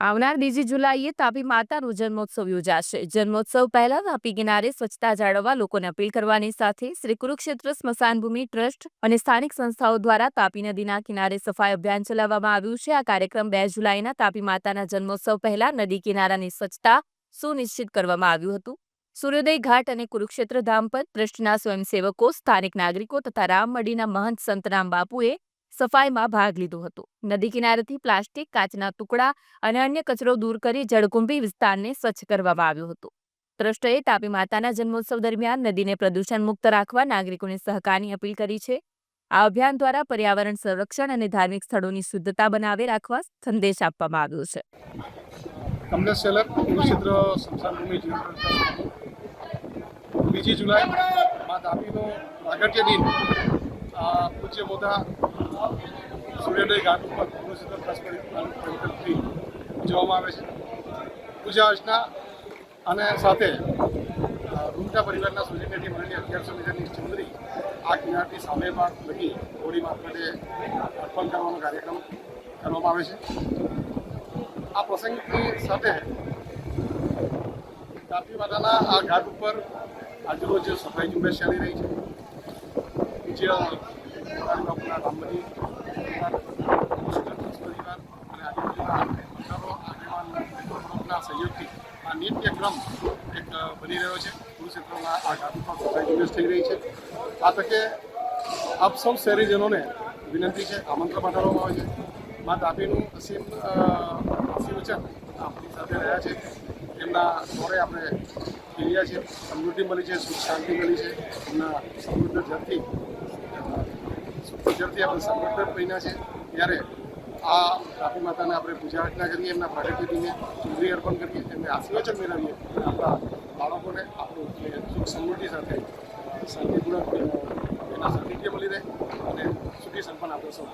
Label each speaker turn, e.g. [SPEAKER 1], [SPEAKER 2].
[SPEAKER 1] આવનાર બીજી જુલાઈએ તાપી માતાનો જન્મોત્સવ યોજાશે. જન્મોત્સવ પહેલા તાપી કિનારે સ્વચ્છતા જાળવવા લોકોને અપીલ કરવાની સાથે શ્રી કુરુક્ષેત્ર સ્મશાનભૂમિ ટ્રસ્ટ અને સ્થાનિક સંસ્થાઓ દ્વારા તાપી નદીના કિનારે સફાઈ અભિયાન ચલાવવામાં આવ્યું છે. આ કાર્યક્રમ બે જુલાઈના તાપી માતાના જન્મોત્સવ પહેલા નદી કિનારાની સ્વચ્છતા સુનિશ્ચિત કરવામાં આવ્યું હતું. સૂર્યોદય ઘાટ અને કુરુક્ષેત્ર ધામ પર ટ્રસ્ટના સ્વયંસેવકો, સ્થાનિક નાગરિકો તથા રામમડીના મહંત સંતરામ બાપુએ સફાઈમાં ભાગ લીધો હતો. નદી કિનારેથી પ્લાસ્ટિક, કાચના ટુકડા અને અન્ય કચરો દૂર કરી જળકુંભી વિસ્તારને સ્વચ્છ કરવામાં આવ્યો હતો. ટ્રસ્ટએ તાપી માતાના જન્મોત્સવ દરમિયાન નદીને પ્રદૂષણ મુક્ત રાખવા નાગરિકોને સહકારની અપીલ કરી છે. આ અભિયાન દ્વારા પર્યાવરણ સંરક્ષણ અને ધાર્મિક સ્થળોની શુદ્ધતા બનાવી રાખવા સંદેશ આપવામાં આવ્યો છે.
[SPEAKER 2] બીજી જુલાઈ, મા તાપીનો પ્રાગટ્ય દિન. પૂજ્ય મોટા સૂર્યોદય ઘાટ ઉપર ટ્રસ્ટ પરિકલ્પથી ઉજવવામાં આવે છે. પૂજા અર્ચના અને સાથે રૂમટા પરિવારના સૌજન્યથી મળેલી અગિયારસો મીટરની ચુંદરી આ કિનારથી સામેમાં લગી હોળી મારફતે અર્પણ કરવાનો કાર્યક્રમ કરવામાં આવે છે. આ પ્રસંગની સાથે તાપી માતાના આ ઘાટ ઉપર આજરોજ સફાઈ ઝુંબેશ ચાલી રહી છે. પૂજ્ય સહયોગથી આ નિત્યક્રમ એક બની રહ્યો છે કુરુક્ષેત્રમાં આ ઘાટ ઉપર થઈ રહી છે આ તકે આપ સૌ શહેરીજનોને વિનંતી છે આમંત્રણ પાઠવવામાં આવે છે મા તાપીનું અસીમ અ, આપણી સાથે રહ્યા છે એમના દોરે આપણે ખીલ્યા છે સમૃદ્ધિ મળી છે સુખ શાંતિ મળી છે એમના સમૃદ્ધ જળથી શુદ્ધ આપણે સમૃદ્ધ મહિના છે. ત્યારે આ તાપી માતાને આપણે પૂજા અર્ચના કરીએ, એમના પ્રગતિને ચુંદરી અર્પણ કરીએ, એમને આશીર્વચન મેળવીએ આપણા બાળકોને આપણું સુખ સમૃદ્ધિ સાથે શાંતિપૂર્વક એના સાનિધ્ય મળી રહે અને સુખી સંપન્ન આપણે સૌ.